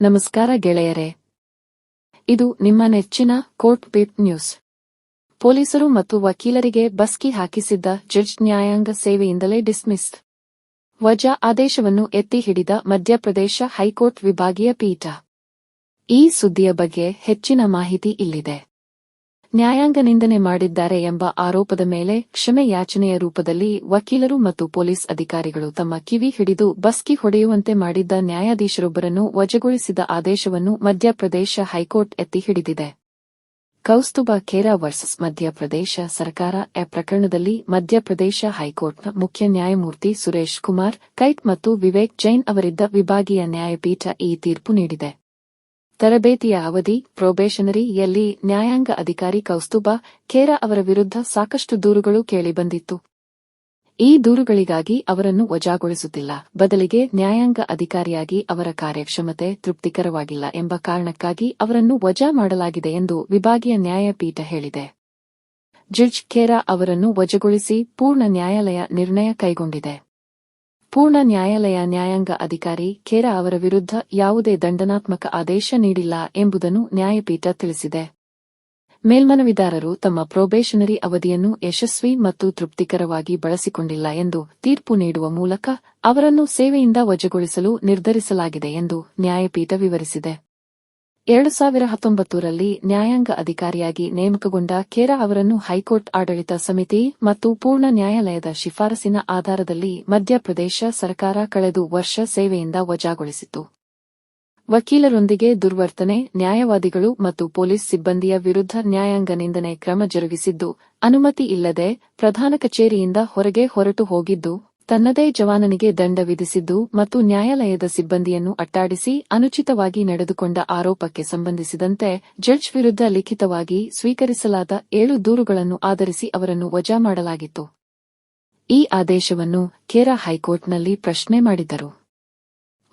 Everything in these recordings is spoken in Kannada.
ನಮಸ್ಕಾರ ಗೆಳೆಯರೇ. ಇದು ನಿಮ್ಮ ನೆಚ್ಚಿನ ಕೋರ್ಟ್ ಬೀಟ್ ನ್ಯೂಸ್. ಪೊಲೀಸರು ಮತ್ತು ವಕೀಲರಿಗೆ ಬಸ್ಕಿ ಹಾಕಿಸಿದ್ದ ಜಡ್ಜ್ ನ್ಯಾಯಾಂಗ ಸೇವೆಯಿಂದಲೇ ಡಿಸ್ಮಿಸ್ ವಜಾ ಆದೇಶವನ್ನು ಎತ್ತಿ ಹಿಡಿದ ಮಧ್ಯಪ್ರದೇಶ ಹೈಕೋರ್ಟ್ ವಿಭಾಗೀಯ ಪೀಠ. ಈ ಸುದ್ದಿಯ ಬಗ್ಗೆ ಹೆಚ್ಚಿನ ಮಾಹಿತಿ ಇಲ್ಲಿದೆ. ನ್ಯಾಯಾಂಗ ನಿಂದನೆ ಮಾಡಿದ್ದಾರೆ ಎಂಬ ಆರೋಪದ ಮೇಲೆ ಕ್ಷಮೆ ಯಾಚನೆಯ ರೂಪದಲ್ಲಿ ವಕೀಲರು ಮತ್ತು ಪೊಲೀಸ್ ಅಧಿಕಾರಿಗಳು ತಮ್ಮ ಕಿವಿ ಹಿಡಿದು ಬಸ್ಕಿ ಹೊಡೆಯುವಂತೆ ಮಾಡಿದ್ದ ನ್ಯಾಯಾಧೀಶರೊಬ್ಬರನ್ನು ವಜಾಗೊಳಿಸಿದ ಆದೇಶವನ್ನು ಮಧ್ಯಪ್ರದೇಶ ಹೈಕೋರ್ಟ್ ಎತ್ತಿ ಹಿಡಿದಿದೆ. ಕೌಸ್ತುಬಾ ಖೇರಾ ವರ್ಸಸ್ ಮಧ್ಯಪ್ರದೇಶ ಸರ್ಕಾರ ಎ ಪ್ರಕರಣದಲ್ಲಿ ಮಧ್ಯಪ್ರದೇಶ ಹೈಕೋರ್ಟ್ನ ಮುಖ್ಯ ನ್ಯಾಯಮೂರ್ತಿ ಸುರೇಶ್ ಕುಮಾರ್, ಕೈಟ್ ಮತ್ತು ವಿವೇಕ್ ಜೈನ್ ಅವರಿದ್ದ ವಿಭಾಗೀಯ ನ್ಯಾಯಪೀಠ ಈ ತೀರ್ಪು ನೀಡಿದೆ. ತರಬೇತಿಯ ಅವಧಿ ಪ್ರೊಬೇಷನರಿಯಲ್ಲಿ ನ್ಯಾಯಾಂಗ ಅಧಿಕಾರಿ ಕೌಸ್ತುಬಾ ಖೇರಾ ಅವರ ವಿರುದ್ಧ ಸಾಕಷ್ಟು ದೂರುಗಳು ಕೇಳಿಬಂದಿತ್ತು. ಈ ದೂರುಗಳಿಗಾಗಿ ಅವರನ್ನು ವಜಾಗೊಳಿಸುತ್ತಿಲ್ಲ. ಬದಲಿಗೆ ನ್ಯಾಯಾಂಗ ಅಧಿಕಾರಿಯಾಗಿ ಅವರ ಕಾರ್ಯಕ್ಷಮತೆ ತೃಪ್ತಿಕರವಾಗಿಲ್ಲ ಎಂಬ ಕಾರಣಕ್ಕಾಗಿ ಅವರನ್ನು ವಜಾ ಮಾಡಲಾಗಿದೆ ಎಂದು ವಿಭಾಗೀಯ ನ್ಯಾಯಪೀಠ ಹೇಳಿದೆ. ಜಡ್ಜ್ ಖೇರಾ ಅವರನ್ನು ವಜಾಗೊಳಿಸಿ ಪೂರ್ಣ ನ್ಯಾಯಾಲಯ ನಿರ್ಣಯ ಕೈಗೊಂಡಿದೆ. ಪೂರ್ಣ ನ್ಯಾಯಾಲಯ ನ್ಯಾಯಾಂಗ ಅಧಿಕಾರಿ ಖೇರಾ ಅವರ ವಿರುದ್ಧ ಯಾವುದೇ ದಂಡನಾತ್ಮಕ ಆದೇಶ ನೀಡಿಲ್ಲ ಎಂಬುದನ್ನು ನ್ಯಾಯಪೀಠ ತಿಳಿಸಿದೆ. ಮೇಲ್ಮನವಿದಾರರು ತಮ್ಮ ಪ್ರೊಬೇಷನರಿ ಅವಧಿಯನ್ನು ಯಶಸ್ವಿ ಮತ್ತು ತೃಪ್ತಿಕರವಾಗಿ ಬಳಸಿಕೊಂಡಿಲ್ಲ ಎಂದು ತೀರ್ಪು ನೀಡುವ ಮೂಲಕ ಅವರನ್ನು ಸೇವೆಯಿಂದ ವಜಾಗೊಳಿಸಲು ನಿರ್ಧರಿಸಲಾಗಿದೆ ಎಂದು ನ್ಯಾಯಪೀಠ ವಿವರಿಸಿದೆ. ಎರಡು ಸಾವಿರ ಹತ್ತೊಂಬತ್ತರಲ್ಲಿ ನ್ಯಾಯಾಂಗ ಅಧಿಕಾರಿಯಾಗಿ ನೇಮಕಗೊಂಡ ಖೇರಾ ಅವರನ್ನು ಹೈಕೋರ್ಟ್ ಆಡಳಿತ ಸಮಿತಿ ಮತ್ತು ಪೂರ್ಣ ನ್ಯಾಯಾಲಯದ ಶಿಫಾರಸಿನ ಆಧಾರದಲ್ಲಿ ಮಧ್ಯಪ್ರದೇಶ ಸರ್ಕಾರ ಕಳೆದು ವರ್ಷ ಸೇವೆಯಿಂದ ವಜಾಗೊಳಿಸಿತು ವಕೀಲರೊಂದಿಗೆ ದುರ್ವರ್ತನೆ, ನ್ಯಾಯವಾದಿಗಳು ಮತ್ತು ಪೊಲೀಸ್ ಸಿಬ್ಬಂದಿಯ ವಿರುದ್ಧ ನ್ಯಾಯಾಂಗ ನಿಂದನೆ ಕ್ರಮ ಜರುಗಿಸಿದ್ದು, ಅನುಮತಿ ಇಲ್ಲದೆ ಪ್ರಧಾನ ಕಚೇರಿಯಿಂದ ಹೊರಗೆ ಹೊರಟು ಹೋಗಿದ್ದು ತನ್ನದೇ ಜವಾನನಿಗೆ ದಂಡ ವಿಧಿಸಿದ್ದು ಮತ್ತು ನ್ಯಾಯಾಲಯದ ಸಿಬ್ಬಂದಿಯನ್ನು ಅಟ್ಟಾಡಿಸಿ ಅನುಚಿತವಾಗಿ ನಡೆದುಕೊಂಡ ಆರೋಪಕ್ಕೆ ಸಂಬಂಧಿಸಿದಂತೆ ಜಡ್ಜ್ ವಿರುದ್ಧ ಲಿಖಿತವಾಗಿ ಸ್ವೀಕರಿಸಲಾದ ಏಳು ದೂರುಗಳನ್ನು ಆಧರಿಸಿ ಅವರನ್ನು ವಜಾ ಮಾಡಲಾಗಿತ್ತು. ಈ ಆದೇಶವನ್ನು ಕೇರಾ ಹೈಕೋರ್ಟ್ನಲ್ಲಿ ಪ್ರಶ್ನೆ ಮಾಡಿದ್ದರು.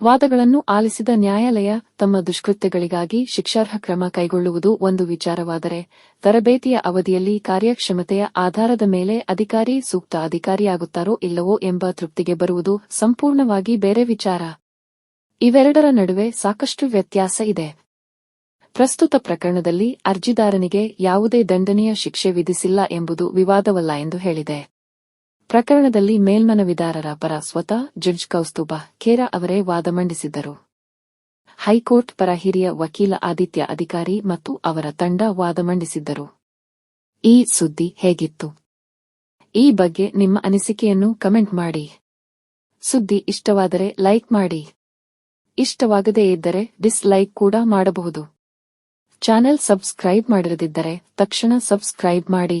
ವಾದಗಳನ್ನು ಆಲಿಸಿದ ನ್ಯಾಯಾಲಯ ತಮ್ಮ ದುಷ್ಕೃತ್ಯಗಳಿಗಾಗಿ ಶಿಕ್ಷಾರ್ಹ ಕ್ರಮ ಕೈಗೊಳ್ಳುವುದು ಒಂದು ವಿಚಾರವಾದರೆ, ತರಬೇತಿಯ ಅವಧಿಯಲ್ಲಿ ಕಾರ್ಯಕ್ಷಮತೆಯ ಆಧಾರದ ಮೇಲೆ ಅಧಿಕಾರಿ ಸೂಕ್ತ ಅಧಿಕಾರಿಯಾಗುತ್ತಾರೋ ಇಲ್ಲವೋ ಎಂಬ ತೃಪ್ತಿಗೆ ಬರುವುದು ಸಂಪೂರ್ಣವಾಗಿ ಬೇರೆ ವಿಚಾರ. ಇವೆರಡರ ನಡುವೆ ಸಾಕಷ್ಟು ವ್ಯತ್ಯಾಸ ಇದೆ. ಪ್ರಸ್ತುತ ಪ್ರಕರಣದಲ್ಲಿ ಅರ್ಜಿದಾರನಿಗೆ ಯಾವುದೇ ದಂಡನೀಯ ಶಿಕ್ಷೆ ವಿಧಿಸಿಲ್ಲ ಎಂಬುದು ವಿವಾದವಲ್ಲ ಎಂದು ಹೇಳಿದೆ. ಪ್ರಕರಣದಲ್ಲಿ ಮೇಲ್ಮನವಿದಾರರ ಪರ ಸ್ವತಃ ಜಡ್ಜ್ ಕೌಸ್ತುಭ, ಖೇರಾ ಅವರೇ ವಾದ ಮಂಡಿಸಿದ್ದರು. ಹೈಕೋರ್ಟ್ ಪರ ಹಿರಿಯ ವಕೀಲ ಆದಿತ್ಯ ಅಧಿಕಾರಿ ಮತ್ತು ಅವರ ತಂಡ ವಾದ ಮಂಡಿಸಿದ್ದರು. ಈ ಸುದ್ದಿ ಹೇಗಿತ್ತು? ಈ ಬಗ್ಗೆ ನಿಮ್ಮ ಅನಿಸಿಕೆಯನ್ನು ಕಮೆಂಟ್ ಮಾಡಿ. ಸುದ್ದಿ ಇಷ್ಟವಾದರೆ ಲೈಕ್ ಮಾಡಿ. ಇಷ್ಟವಾಗದೇ ಇದ್ದರೆ ಡಿಸ್ಲೈಕ್ ಕೂಡ ಮಾಡಬಹುದು. ಚಾನೆಲ್ ಸಬ್ಸ್ಕ್ರೈಬ್ ಮಾಡಿರದಿದ್ದರೆ ತಕ್ಷಣ ಸಬ್ಸ್ಕ್ರೈಬ್ ಮಾಡಿ.